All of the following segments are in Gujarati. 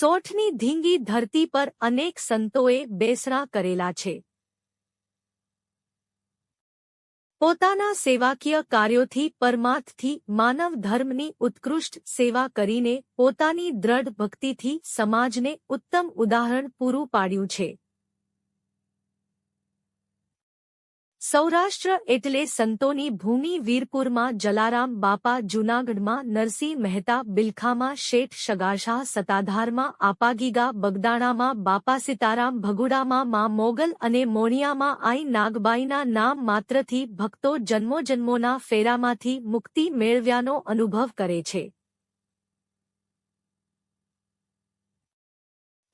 સોઠની ધીંગી ધરતી પર અનેક સંતોએ બેસરા કરેલા છે. પોતાના સેવાકીય કાર્યોથી, પરમાર્થથી, માનવ ધર્મની ઉત્કૃષ્ટ સેવા કરીને પોતાની દ્રઢ ભક્તિથી સમાજને ઉત્તમ ઉદાહરણ પૂરું પાડ્યું છે. સૌરાષ્ટ્ર એટલે સંતોની ભૂમિ વીરપુરમાં જલારામ બાપા જૂનાગઢમાં નરસિંહ મહેતા બિલખામાં શેઠ શગાશાહ સતાધારમાં આપાગીગા બગદાણામાં બાપા સીતારામ ભગુડામાં માં મોગલ અને મોણિયામાં આઈ નાગબાઈના નામ માત્રથી ભક્તો જન્મોજન્મોના ફેરામાંથી મુક્તિ મેળવ્યાનો અનુભવ કરે છે.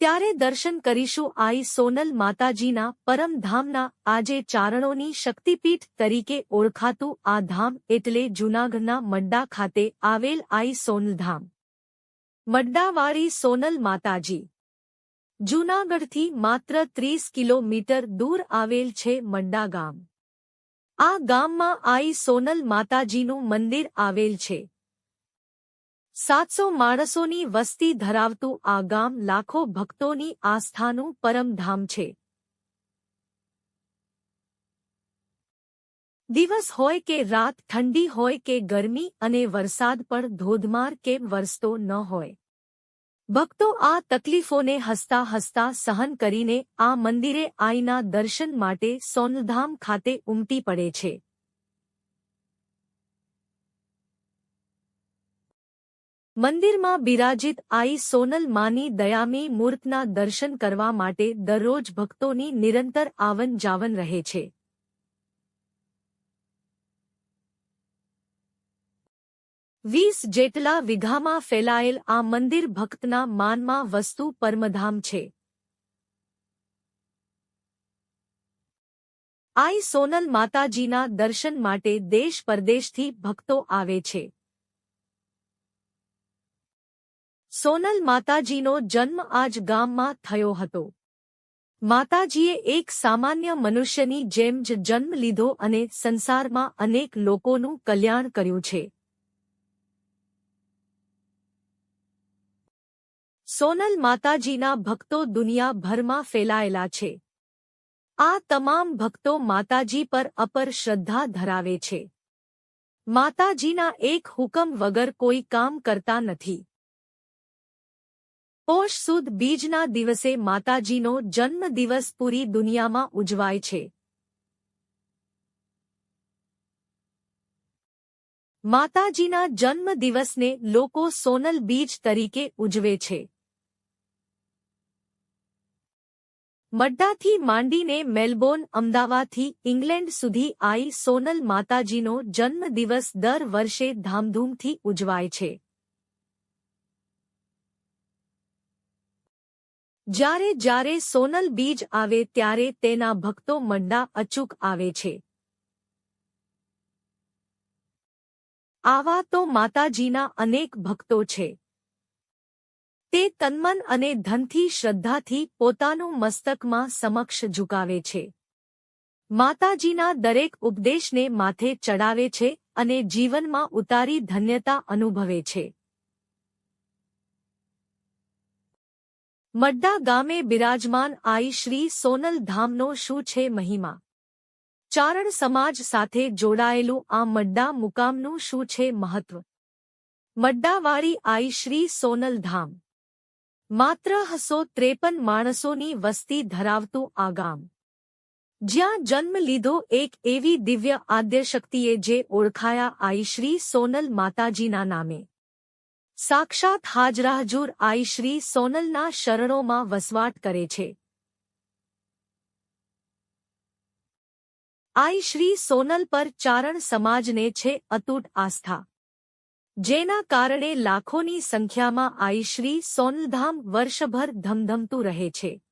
ત્યારે દર્શન કરીશું આઈ સોનલ માતાજીના પરમધામના આજે ચારણોની શક્તિપીઠ તરીકે ઓળખાતું આ ધામ એટલે જૂનાગઢના મડ્ડા ખાતે આવેલ આઈ સોનલધામ મડ્ડાવાળી સોનલ માતાજી. જૂનાગઢથી માત્ર ત્રીસ કિલોમીટર દૂર આવેલ છે મડ્ડા ગામ. આ ગામમાં આઈ સોનલ માતાજીનું મંદિર આવેલ છે. સાતસો માણસોની વસ્તી ધરાવતું આ ગામ લાખો ભક્તોની આસ્થાનું પરમધામ છે. દિવસ હોય કે રાત, ઠંડી હોય કે ગરમી અને વરસાદ પણ ધોધમાર કે વરસતો ન હોય. ભક્તો આ તકલીફોને હસતા હસતા સહન કરીને આ મંદિરે આઈના દર્શન માટે સોનધામ ખાતે ઉમટી પડે છે. મંદિરમાં બિરાજિત આઈ સોનલ માની દયામી મૂર્તના દર્શન કરવા માટે દરરોજ ભક્તોની નિરંતર આવન જાવન રહે છે. વીસ જેટલા વિઘામાં ફેલાયેલ આ મંદિર ભક્તના માનમાં વસ્તુ પરમધામ છે. આઈ સોનલ માતાજીના દર્શન માટે દેશ પરદેશથી ભક્તો આવે છે. સોનલ માતાજીનો જન્મ આજ ગામમાં થયો હતો. માતાજીએ એક સામાન્ય મનુષ્યની જેમ જ જન્મ લીધો અને સંસારમાં અનેક લોકોનું કલ્યાણ કર્યું છે. સોનલ માતાજીના ભક્તો દુનિયાભરમાં ફેલાયેલા છે. આ તમામ ભક્તો માતાજી પર અપર શ્રદ્ધા ધરાવે છે. માતાજીના એક હુકમ વગર કોઈ કામ કરતા નથી. પોષ સુદ બીજના દિવસે માતાજીનો જન્મદિવસ પૂરી દુનિયામાં ઉજવાય છે. માતાજીના જન્મદિવસને લોકો સોનલ બીજ તરીકે ઉજવે છે. મડ્ડાથી માંડીને મેલબોર્ન, અમદાવાદથી ઇંગ્લેન્ડ સુધી આઈ સોનલ માતાજીનો જન્મદિવસ દર વર્ષે ધામધૂમથી ઉજવાય છે. જ્યારે જ્યારે સોનલ બીજ આવે ત્યારે તેના ભક્તો મંડા અચૂક આવે છે. આવા તો માતાજીના અનેક ભક્તો છે. તે તન્મન અને ધનથી શ્રદ્ધાથી પોતાનું મસ્તકમાં સમક્ષ ઝુકાવે છે. માતાજીના દરેક ઉપદેશને માથે ચડાવે છે અને જીવનમાં ઉતારી ધન્યતા અનુભવે છે. મડ્ડા ગામે બિરાજમાન આઈ શ્રી સોનલ ધામનો શું છે મહિમા ચારણ સમાજ સાથે જોડાયેલું આ મડ્ડા મુકામનું શું છે મહત્વ મડ્ડાવાળી આઈ શ્રી સોનલ ધામ માત્ર હસો ત્રેપન માણસોની વસ્તી ધરાવતું આ ગામ જ્યાં જન્મ લીધો એક એવી દિવ્ય આદ્યશક્તિએ જે ઓળખાયા આઈ શ્રી સોનલ માતાજીના નામે સાક્ષાત હાજરાહજુર આઈ શ્રી સોનલના શરણોમાં વસવાટ કરે છે. આઈ શ્રી સોનલ પર ચારણ સમાજને છે અતૂટ આસ્થા. જેના કારણે લાખોની સંખ્યામાં આઈ શ્રી સોનલધામ વર્ષભર ધમધમતું રહે છે.